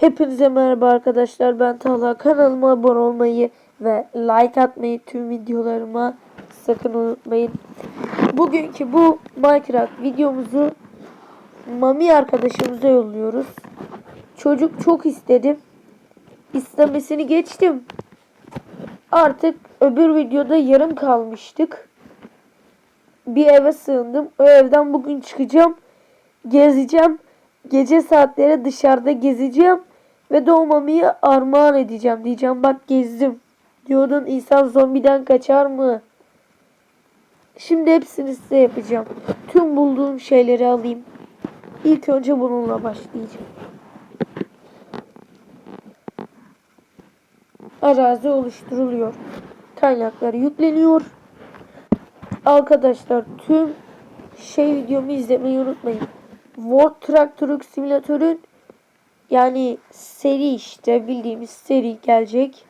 Hepinize merhaba arkadaşlar. Ben Talha. Kanalıma abone olmayı ve like atmayı tüm videolarıma sakın unutmayın. Bugünkü bu Minecraft videomuzu Mami arkadaşımıza yolluyoruz. Çocuk çok istedim. İstemesini geçtim. Artık öbür videoda yarım kalmıştık. Bir eve sığındım. O evden bugün çıkacağım. Gezeceğim. Gece saatleri dışarıda gezeceğim. Ve doğmamayı armağan edeceğim. Diyeceğim bak gezdim. Diyordun insan zombiden kaçar mı? Şimdi hepsini size yapacağım. Tüm bulduğum şeyleri alayım. İlk önce bununla başlayacağım. Arazi oluşturuluyor. Kaynakları yükleniyor. Arkadaşlar tüm şey videomu izlemeyi unutmayın. World Truck Truck Simülatör'ün yani seri işte bildiğimiz seri gelecek.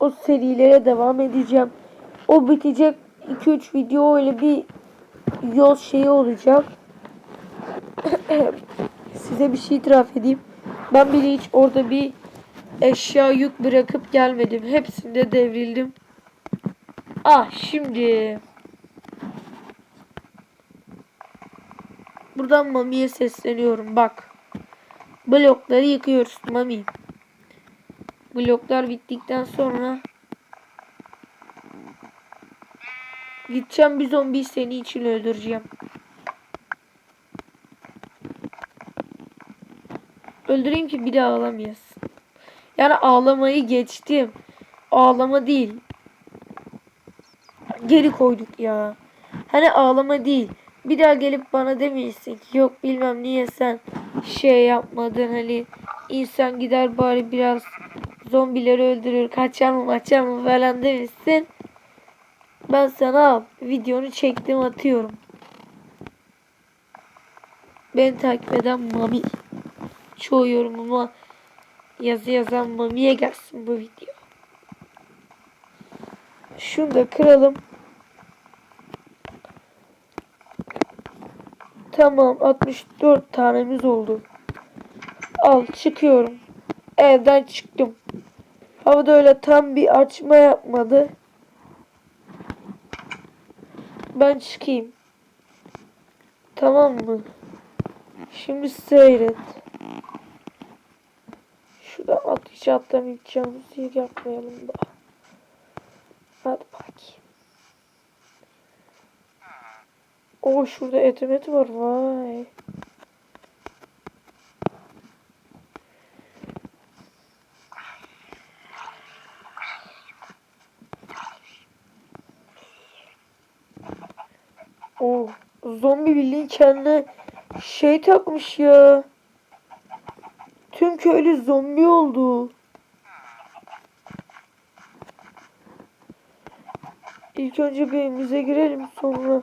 O serilere devam edeceğim. O bitecek 2-3 video öyle bir yol şeyi olacak. Size bir şey itiraf edeyim. Ben bile hiç orada bir eşya yük bırakıp gelmedim. Hepsinde devrildim. Ah şimdi Buradan Mami'ye sesleniyorum. Bak. Blokları yıkıyoruz Mami. Bloklar bittikten sonra gideceğim bir zombi seni için öldüreceğim. Öldüreyim ki bir daha ağlamayasın. Yani ağlamayı geçtim. Ağlama değil. Geri koyduk ya. Hani ağlama değil. Bir daha gelip bana demeyesin ki yok bilmem niye sen şey yapmadın hani insan gider bari biraz zombileri öldürür kaçar mı maçar mı falan demişsin. Ben sana videonu çektim atıyorum. Beni takip eden Mami. Çoğu yorumuma yazı yazan Mami'ye gelsin bu video. Şunu da kıralım. Tamam 64 tanemiz oldu. Al çıkıyorum. Evden çıktım. Havada öyle tam bir açma yapmadı. Ben çıkayım. Tamam mı? Şimdi seyret. Şuradan atış atlamayacağımız yer yapmayalım da. Hadi bakayım. O şurada etimet var vay. O zombi bildiğin kendine şey takmış ya. Tüm köylü zombi oldu. İlk önce bir evimize girelim sonra.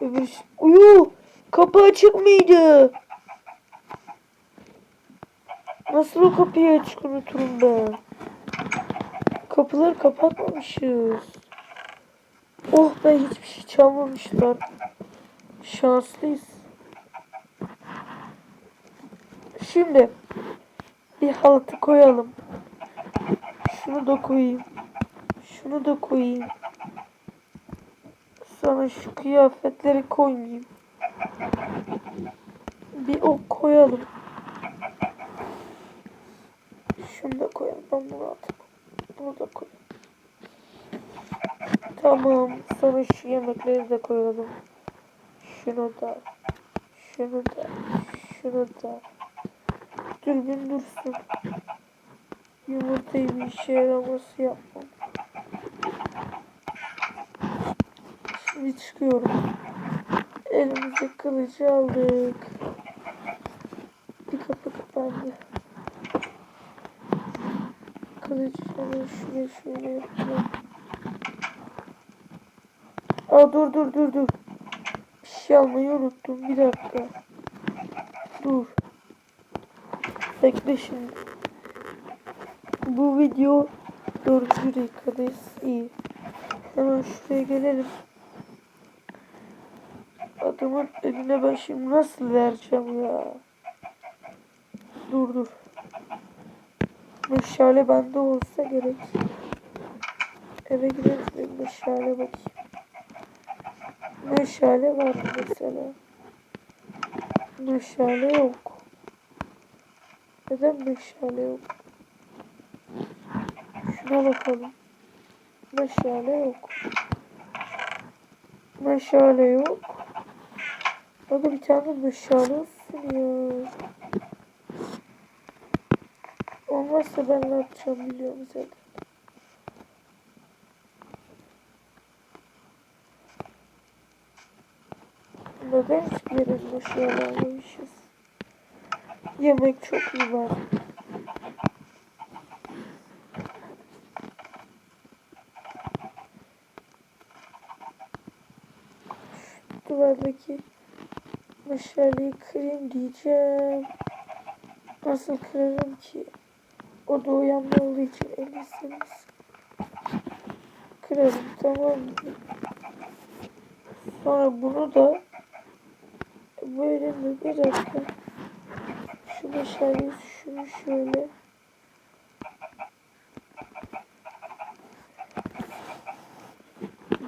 Öbür... Uyu! Kapı açık mıydı? Nasıl o kapıyı açık unuturum ben? Kapıları kapatmamışız. Oh be hiçbir şey çalmamışlar. Şanslıyız. Şimdi bir halatı koyalım. Şunu da koyayım. Şunu da koyayım. Sonra şu kıyafetleri koymayayım. Bir ok koyalım. Şunu da koyalım. Ben bunu atayım. Bunu da koyalım. Tamam. Sonra şu yemekleri de koyalım. Şunu da. Şunu da. Şunu da. Dürbün dursun. Yumurtayı bir işe yaraması yapmam. Şimdi çıkıyorum. Elimize kılıcı aldık. Bir kapı kapandı. Kılıcı şöyle şöyle yapalım. Aa dur dur dur dur. Bir şey almayı unuttum. Bir dakika. Dur. Bekle şimdi. Bu video dördüncü dakikadayız. İyi. Hemen şuraya gelelim. Adamın eline ben şimdi nasıl vereceğim ya? Dur dur. Meşale bende olsa gerek. Eve gidelim bir meşale bakayım. Meşale var mesela. Meşale yok. Neden meşale yok? Şuna bakalım. Meşale yok. Meşale yok. Bana bir tane olsun ya. Olmazsa ben ne yapacağım biliyorum zaten. Neden hiçbir yere meşale almamışız? Yemek çok iyi var. Duvardaki meşaleyi kırayım diyeceğim. Nasıl kırarım ki? O da uyanma olduğu için elbisemiz. Kırarım tamam mı? Sonra bunu da böyle mi? Bir dakika. Şu meşaleyi şunu şöyle.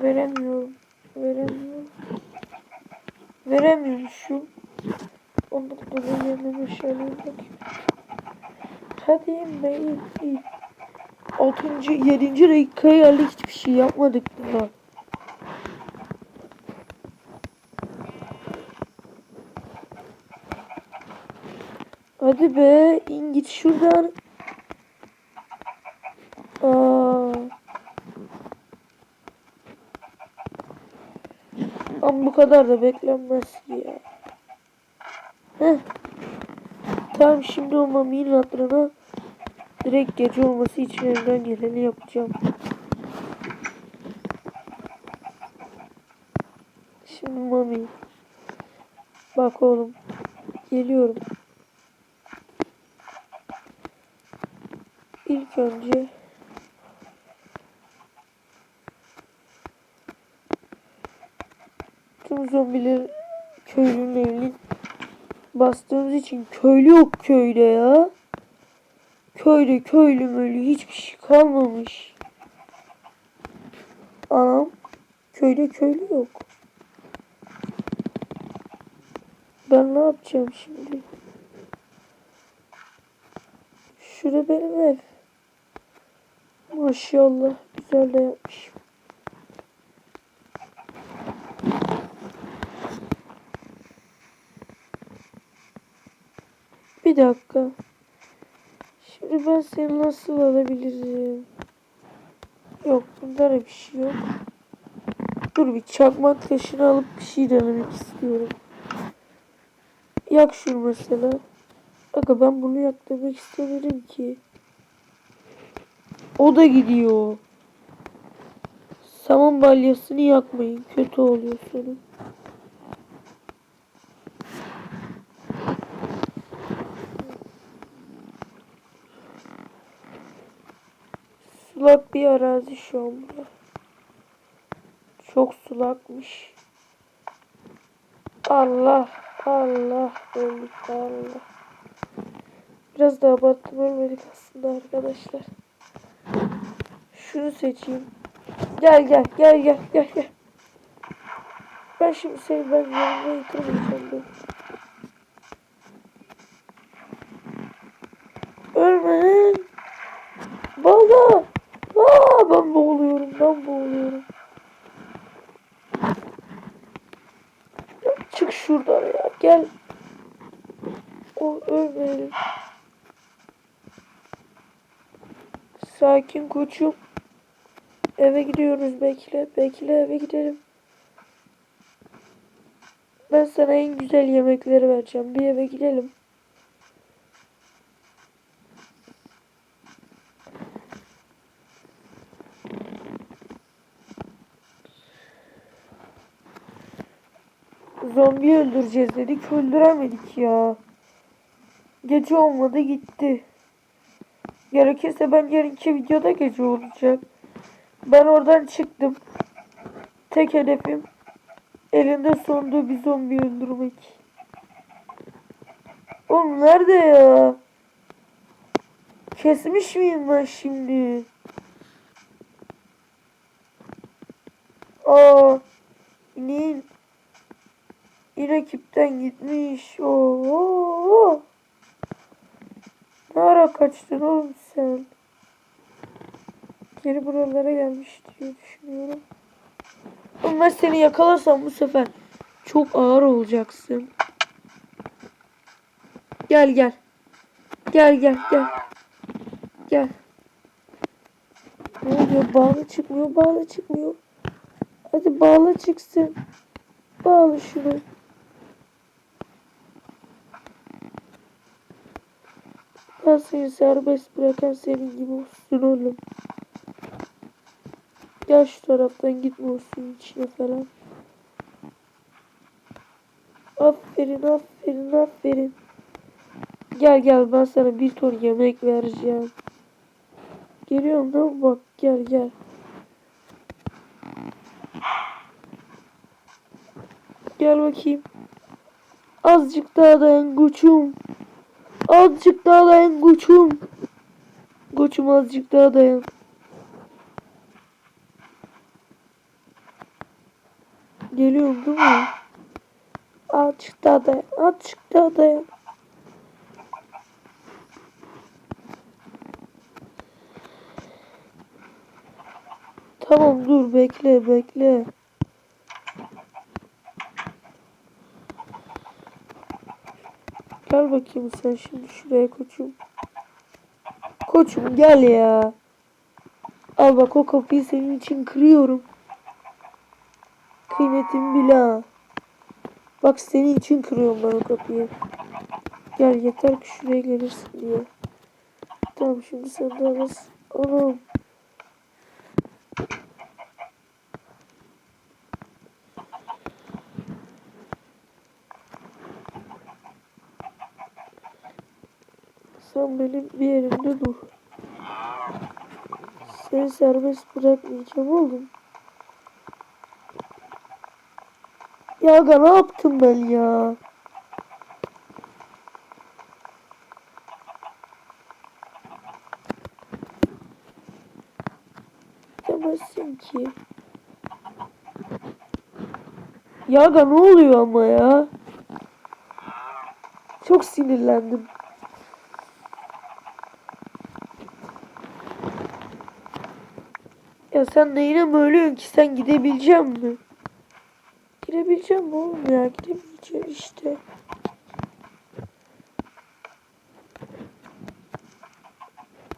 Veremiyorum. Veremiyorum. Veremiyormuşum. Ondan da meşaleyi bakayım. Hadi in. Altıncı, yedinci dakikaya geldik hiçbir şey yapmadık daha. Hadi be in git şuradan. Aa. Ama bu kadar da beklenmez ya. Heh. Tamam şimdi o mami'nin hatırına direkt gece olması için elimden geleni yapacağım. Şimdi mami. Bak oğlum. Geliyorum. İlk önce tüm zombiler köylünün evini bastığımız için köylü yok köyde ya. Köyde köylü mölü hiçbir şey kalmamış. Anam köyde köylü yok. Ben ne yapacağım şimdi? Şurada benim ev. Maşallah güzel de yapmışım. Bir dakika. Şimdi ben seni nasıl alabilirim? Yok bunda da bir şey yok. Dur bir çakmak taşını alıp bir şey denemek istiyorum. Yak şunu mesela. Aga ben bunu yak demek istemedim ki. O da gidiyor. Saman balyasını yakmayın. Kötü oluyor sonu. Sulak bir arazi şu an bura. Çok sulakmış. Allah Allah öldük Allah. Biraz daha abarttım ölmedik aslında arkadaşlar. Şunu seçeyim. Gel gel gel gel gel gel. Ben şimdi seni ben yanına yıkamayacağım ben. Ölme lan. Baba. Aa, ben boğuluyorum ben boğuluyorum. Ya çık şuradan ya gel. O ölmeyelim. Sakin koçum. Eve gidiyoruz bekle. Bekle eve gidelim. Ben sana en güzel yemekleri vereceğim. Bir eve gidelim. Zombi öldüreceğiz dedik. Öldüremedik ya. Gece olmadı gitti. Gerekirse ben yarınki videoda gece olacak. Ben oradan çıktım. Tek hedefim elinde sonunda bir zombi öldürmek. Oğlum nerede ya? Kesmiş miyim ben şimdi? Aa, ineğin İn ekipten gitmiş. Oo. Ne ara kaçtın oğlum sen? Geri buralara gelmiş diye düşünüyorum. Ama seni yakalarsam bu sefer çok ağır olacaksın. Gel gel. Gel gel gel. Gel. Ne oluyor? Bağlı çıkmıyor. Bağlı çıkmıyor. Hadi bağlı çıksın. Bağlı şunu. Seni serbest bırakan senin gibi olsun oğlum. Gel şu taraftan gitme olsun içine falan. Aferin aferin aferin. Gel gel ben sana bir ton yemek vereceğim. Geliyorum mi? Bak gel gel. Gel bakayım. Azıcık daha dayan koçum. Azıcık daha dayan koçum. Koçum azıcık daha dayan. Geliyorum değil mi? Azıcık daha dayan. Azıcık daha dayan. Tamam dur bekle bekle. Bakayım sen şimdi şuraya koçum. Koçum gel ya. Al bak o kapıyı senin için kırıyorum. Kıymetimi bil ha. Bak senin için kırıyorum ben o kapıyı. Gel yeter ki şuraya gelirsin diye. Tamam şimdi sen de alırsın. Anam. Sen benim bir yerimde dur. Seni serbest bırakmayacağım oğlum. Ya aga ne yaptım ben ya? Demezsin ki. Ya aga ne oluyor ama ya? Çok sinirlendim. Ya sen neyine mi ölüyorsun ki sen gidebilecek mi? Girebileceğim mi oğlum ya? Gidemeyeceğim işte.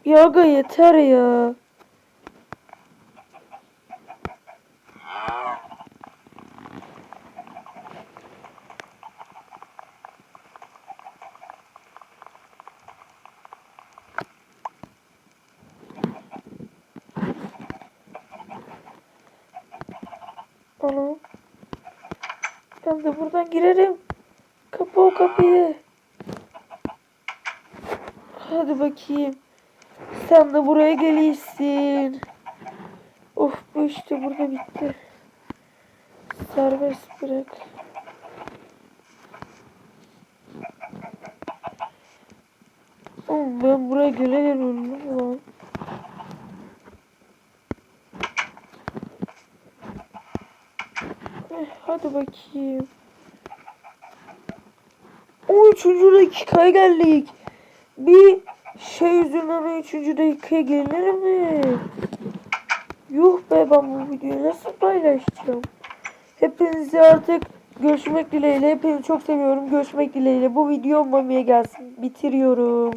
Ya aga yeter ya. Ana. Ben de buradan girerim. Kapı o kapıyı. Hadi bakayım. Sen de buraya gelirsin. Of bu işte burada bitti. Serbest bırak. Oğlum ben buraya öldüm lan. Hadi bakayım. O üçüncü dakikaya geldik. Bir şey yüzünden o üçüncü dakikaya gelir mi? Yuh be ben bu videoyu nasıl paylaşacağım? Hepinizi artık görüşmek dileğiyle. Hepinizi çok seviyorum. Görüşmek dileğiyle. Bu video Mami'ye gelsin. Bitiriyorum.